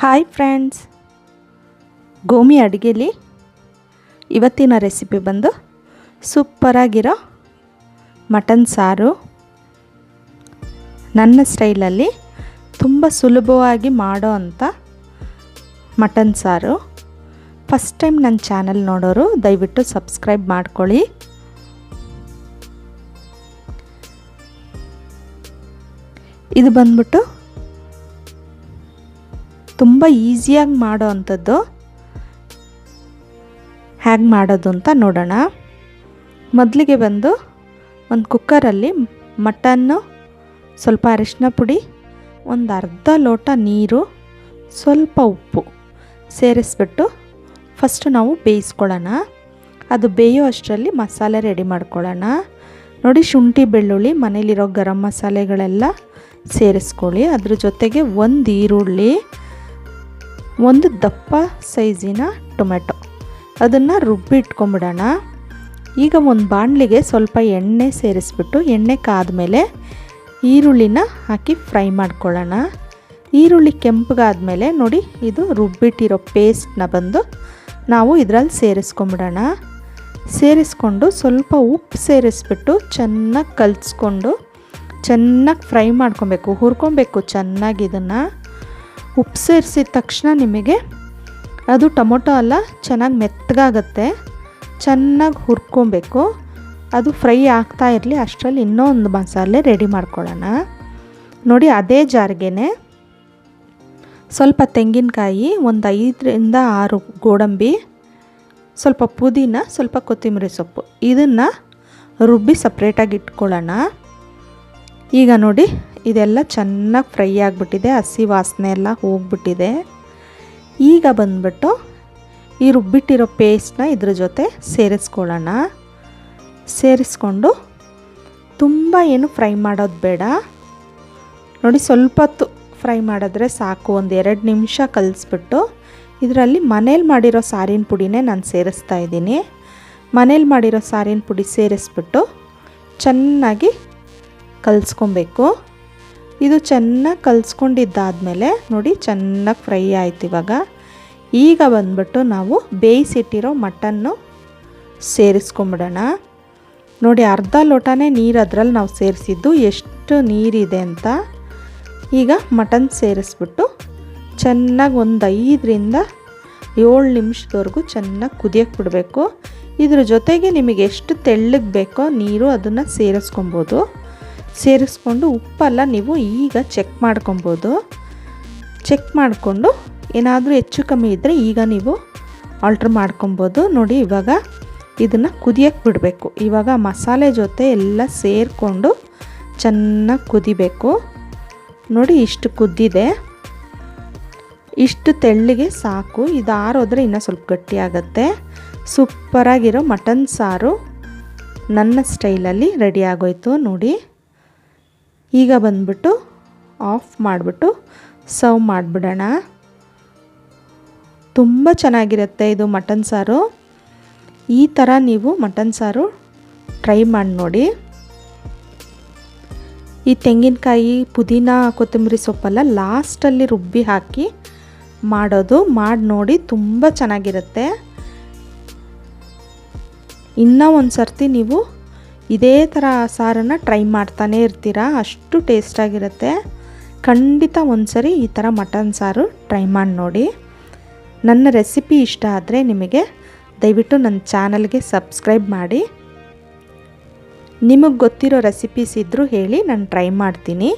Hi friends ಗೋಮಿ ಅಡುಗೆಲಿ ಇವತ್ತಿನ recipe ಬಂದು ಸೂಪರಾಗಿರೋ ಮಟನ್ ಸಾರು. ನನ್ನ ಸ್ಟೈಲಲ್ಲಿ ತುಂಬ ಸುಲಭವಾಗಿ ಮಾಡೋ ಅಂಥ ಮಟನ್ ಸಾರು. ಫಸ್ಟ್ ಟೈಮ್ ನನ್ನ ಚಾನಲ್ ನೋಡೋರು ದಯವಿಟ್ಟು ಸಬ್ಸ್ಕ್ರೈಬ್ ಮಾಡ್ಕೊಳ್ಳಿ. ಇದು ಬಂದ್ಬಿಟ್ಟು ತುಂಬ ಈಸಿಯಾಗಿ ಮಾಡೋ ಅಂಥದ್ದು. ಹೇಗೆ ಮಾಡೋದು ಅಂತ ನೋಡೋಣ. ಮೊದಲಿಗೆ ಬಂದು ಒಂದು ಕುಕ್ಕರಲ್ಲಿ ಮಟನ್ನು, ಸ್ವಲ್ಪ ಅರಿಶಿನ ಪುಡಿ, ಒಂದು ಅರ್ಧ ಲೋಟ ನೀರು, ಸ್ವಲ್ಪ ಉಪ್ಪು ಸೇರಿಸ್ಬಿಟ್ಟು ಫಸ್ಟ್ ನಾವು ಬೇಯಿಸ್ಕೊಳ್ಳೋಣ. ಅದು ಬೇಯೋ ಅಷ್ಟರಲ್ಲಿ ಮಸಾಲೆ ರೆಡಿ ಮಾಡ್ಕೊಳ್ಳೋಣ. ನೋಡಿ ಶುಂಠಿ, ಬೆಳ್ಳುಳ್ಳಿ, ಮನೇಲಿರೋ ಗರಂ ಮಸಾಲೆಗಳೆಲ್ಲ ಸೇರಿಸ್ಕೊಳ್ಳಿ. ಅದ್ರ ಜೊತೆಗೆ ಒಂದು ಈರುಳ್ಳಿ ಒಂದು ದಪ್ಪ ಸೈಜಿನ ಟೊಮೆಟೊ ಅದನ್ನು ರುಬ್ಬಿಟ್ಕೊಂಬಿಡೋಣ ಈಗ ಒಂದು ಬಾಣಲಿಗೆ ಸ್ವಲ್ಪ ಎಣ್ಣೆ ಸೇರಿಸ್ಬಿಟ್ಟು ಎಣ್ಣೆ ಕಾದ್ಮೇಲೆ ಈರುಳ್ಳಿನ ಹಾಕಿ ಫ್ರೈ ಮಾಡ್ಕೊಳ್ಳೋಣ. ಈರುಳ್ಳಿ ಕೆಂಪಗಾದ್ಮೇಲೆ ನೋಡಿ, ಇದು ರುಬ್ಬಿಟ್ಟಿರೋ ಪೇಸ್ಟ್ನ ಬಂದು ನಾವು ಇದರಲ್ಲಿ ಸೇರಿಸ್ಕೊಂಬಿಡೋಣ. ಸೇರಿಸ್ಕೊಂಡು ಸ್ವಲ್ಪ ಉಪ್ಪು ಸೇರಿಸ್ಬಿಟ್ಟು ಚೆನ್ನಾಗಿ ಕಲಿಸ್ಕೊಂಡು ಚೆನ್ನಾಗಿ ಫ್ರೈ ಮಾಡ್ಕೊಬೇಕು, ಹುರ್ಕೊಬೇಕು ಚೆನ್ನಾಗಿ ಇದನ್ನು. ಉಪ್ಪು ಸೇರಿಸಿದ ತಕ್ಷಣ ನಿಮಗೆ ಅದು ಟೊಮೊಟೊ ಅಲ್ಲ, ಚೆನ್ನಾಗಿ ಮೆತ್ತಗಾಗತ್ತೆ. ಚೆನ್ನಾಗಿ ಹುರ್ಕೊಬೇಕು. ಅದು ಫ್ರೈ ಆಗ್ತಾ ಇರಲಿ, ಅಷ್ಟರಲ್ಲಿ ಇನ್ನೊಂದು ಮಸಾಲೆ ರೆಡಿ ಮಾಡ್ಕೊಳ್ಳೋಣ. ನೋಡಿ, ಅದೇ ಜಾರ್ಗೆ ಸ್ವಲ್ಪ ತೆಂಗಿನಕಾಯಿ, ಒಂದು ಐದರಿಂದ ಆರು ಗೋಡಂಬಿ, ಸ್ವಲ್ಪ ಪುದೀನ, ಸ್ವಲ್ಪ ಕೊತ್ತಂಬರಿ ಸೊಪ್ಪು. ಇದನ್ನು ರುಬ್ಬಿ ಸಪ್ರೇಟಾಗಿ ಇಟ್ಕೊಳ್ಳೋಣ. ಈಗ ನೋಡಿ ಇದೆಲ್ಲ ಚೆನ್ನಾಗಿ ಫ್ರೈ ಆಗಿಬಿಟ್ಟಿದೆ, ಹಸಿ ವಾಸನೆ ಎಲ್ಲ ಹೋಗ್ಬಿಟ್ಟಿದೆ. ಈಗ ಬಂದ್ಬಿಟ್ಟು ಈ ರುಬ್ಬಿಟ್ಟಿರೋ ಪೇಸ್ಟ್ನ ಇದ್ರ ಜೊತೆ ಸೇರಿಸ್ಕೊಳ್ಳೋಣ. ಸೇರಿಸ್ಕೊಂಡು ತುಂಬ ಏನು ಫ್ರೈ ಮಾಡೋದು ಬೇಡ. ನೋಡಿ ಸ್ವಲ್ಪ ಹೊತ್ತು ಫ್ರೈ ಮಾಡಿದ್ರೆ ಸಾಕು, ಒಂದು ಎರಡು ನಿಮಿಷ ಕಲಿಸ್ಬಿಟ್ಟು. ಇದರಲ್ಲಿ ಮನೇಲಿ ಮಾಡಿರೋ ಸಾರಿನ ಪುಡಿನೇ ನಾನು ಸೇರಿಸ್ತಾ ಇದ್ದೀನಿ. ಮನೇಲಿ ಮಾಡಿರೋ ಸಾರಿನ ಪುಡಿ ಸೇರಿಸ್ಬಿಟ್ಟು ಚೆನ್ನಾಗಿ ಕಲಿಸ್ಕೊಬೇಕು. ಇದು ಚೆನ್ನಾಗಿ ಕಲಿಸ್ಕೊಂಡಿದ್ದಾದಮೇಲೆ ನೋಡಿ ಚೆನ್ನಾಗಿ ಫ್ರೈ ಆಯ್ತು ಇವಾಗ. ಈಗ ಬಂದ್ಬಿಟ್ಟು ನಾವು ಬೇಯಿಸಿಟ್ಟಿರೋ ಮಟನ್ನು ಸೇರಿಸ್ಕೊಂಬಿಡೋಣ. ನೋಡಿ ಅರ್ಧ ಲೋಟನೇ ನೀರು ಅದರಲ್ಲಿ ನಾವು ಸೇರಿಸಿದ್ದು ಎಷ್ಟು ನೀರಿದೆ ಅಂತ. ಈಗ ಮಟನ್ ಸೇರಿಸ್ಬಿಟ್ಟು ಚೆನ್ನಾಗಿ ಒಂದು ಐದರಿಂದ ಏಳು ನಿಮಿಷದವರೆಗೂ ಚೆನ್ನಾಗಿ ಕುದಿಯೋಕ್ಕೆ ಬಿಡಬೇಕು. ಇದ್ರ ಜೊತೆಗೆ ನಿಮಗೆ ಎಷ್ಟು ತೆಳ್ಳಗೆ ಬೇಕೋ ನೀರು ಅದನ್ನು ಸೇರಿಸ್ಕೊಬೋದು. ಸೇರಿಸ್ಕೊಂಡು ಉಪ್ಪೆಲ್ಲ ನೀವು ಈಗ ಚೆಕ್ ಮಾಡ್ಕೊಬೋದು. ಚೆಕ್ ಮಾಡಿಕೊಂಡು ಏನಾದರೂ ಹೆಚ್ಚು ಕಮ್ಮಿ ಇದ್ದರೆ ಈಗ ನೀವು ಆಲ್ಟ್ರ್ ಮಾಡ್ಕೊಬೋದು. ನೋಡಿ ಇವಾಗ ಇದನ್ನು ಕುದಿಯೋಕ್ಕೆ ಬಿಡಬೇಕು. ಇವಾಗ ಮಸಾಲೆ ಜೊತೆ ಎಲ್ಲ ಸೇರಿಕೊಂಡು ಚೆನ್ನಾಗಿ ಕುದಿಬೇಕು. ನೋಡಿ ಇಷ್ಟು ಕುದ್ದಿದೆ. ಇಷ್ಟು ತೆಳ್ಳಿಗೆ ಸಾಕು. ಇದು ಆರೋದ್ರೆ ಇನ್ನೂ ಸ್ವಲ್ಪ ಗಟ್ಟಿಯಾಗತ್ತೆ ಸೂಪರಾಗಿರೋ ಮಟನ್ ಸಾರು ನನ್ನ ಸ್ಟೈಲಲ್ಲಿ ರೆಡಿ ಆಗೋಯ್ತು. ನೋಡಿ. ಈಗ ಬಂದ್ಬಿಟ್ಟು ಆಫ್ ಮಾಡಿಬಿಟ್ಟು ಸರ್ವ್ ಮಾಡಿಬಿಡೋಣ. ತುಂಬ ಚೆನ್ನಾಗಿರುತ್ತೆ ಇದು ಮಟನ್ ಸಾರು. ಈ ಥರ ನೀವು ಮಟನ್ ಸಾರು ಟ್ರೈ ಮಾಡಿ ನೋಡಿ. ಈ ತೆಂಗಿನಕಾಯಿ, ಪುದೀನ, ಕೊತ್ತಂಬರಿ ಸೊಪ್ಪೆಲ್ಲ ಲಾಸ್ಟಲ್ಲಿ ರುಬ್ಬಿ ಹಾಕಿ ಮಾಡೋದು ಮಾಡಿ ನೋಡಿ ತುಂಬ ಚೆನ್ನಾಗಿರುತ್ತೆ. ಇನ್ನೂ ಒಂದು ಸರ್ತಿ ನೀವು ಇದೇ ಥರ ಸಾರನ್ನು ಟ್ರೈ ಮಾಡ್ತಾನೇ ಇರ್ತೀರಾ? ಅಷ್ಟು ಟೇಸ್ಟಾಗಿರುತ್ತೆ ಖಂಡಿತ ಒಂದು ಸರಿ ಈ ಥರ ಮಟನ್ ಸಾರು ಟ್ರೈ ಮಾಡಿ ನೋಡಿ. ನನ್ನ ರೆಸಿಪಿ ಇಷ್ಟ ಆದರೆ ನಿಮಗೆ ದಯವಿಟ್ಟು ನನ್ನ ಚಾನಲ್ಗೆ ಸಬ್ಸ್ಕ್ರೈಬ್ ಮಾಡಿ. ನಿಮಗೆ ಗೊತ್ತಿರೋ ರೆಸಿಪೀಸ್ ಇದ್ದರೂ ಹೇಳಿ ನಾನು ಟ್ರೈ ಮಾಡ್ತೀನಿ.